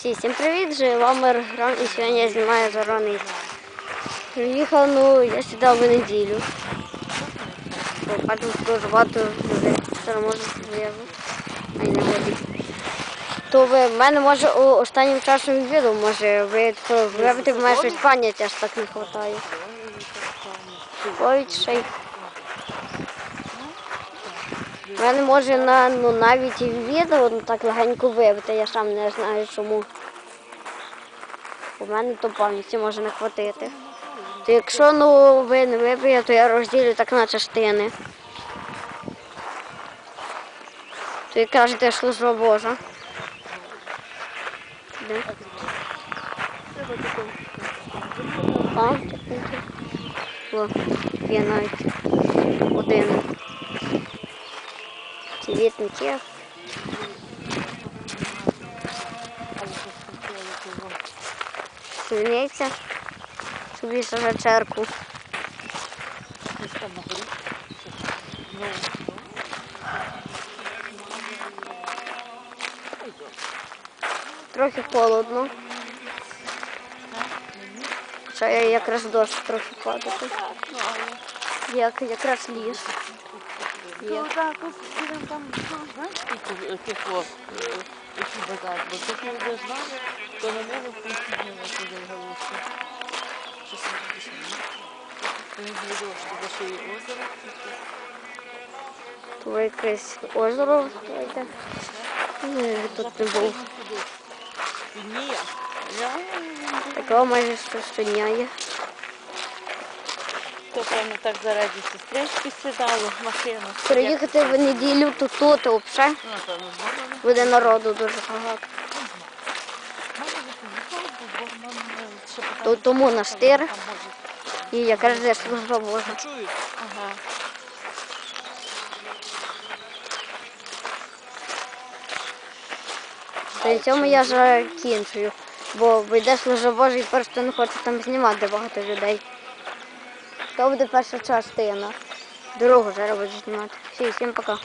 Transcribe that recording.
Всі, всім привіт, з вами Грам і сьогодні я знімаю зороний. Приїхав, ну, я сюди в неділю. Бачу, дуже багато людей. Може вияву. А й. То ви в мене може останнім часом відео, може ви то виявити, в мене щось пам'яті аж так не вистачає. Ой, ще В мене може на, ну, навіть і відео ну, так легенько виявити, я сам не знаю чому. У мене то пам'яті може не хватити. То якщо ну, ви не виб'єте, то я розділю так на частини. То як кажете, служба Божа. Де? А? О, є навіть один. Цвітники. Свиниця. Собі сажа церкву. Трохи холодно. Ще якраз дощ трохи падати. Як якраз ліс. Є. Так, ідемо там, знаєш, скільки тих от, базар, бо тут не буде знати, то на нього піднімає туди галушки. Що це таке? Він буде, що за що є озеро. То якесь озеро. Ні, тут не був. Підніє. Такого майже що щодня є. То так заради сестрички сідало, машину. Приїхати в неділю тут, тут взагалі Ну, Напевно, буде народу дуже багато. То, то монастир Там і якраз де служба Божа. При цьому я закінчую, бо йде служба Божа і просто не хочу там знімати багато людей. То буде перша частина. Другу вже робити знімати. Всі, всім пока.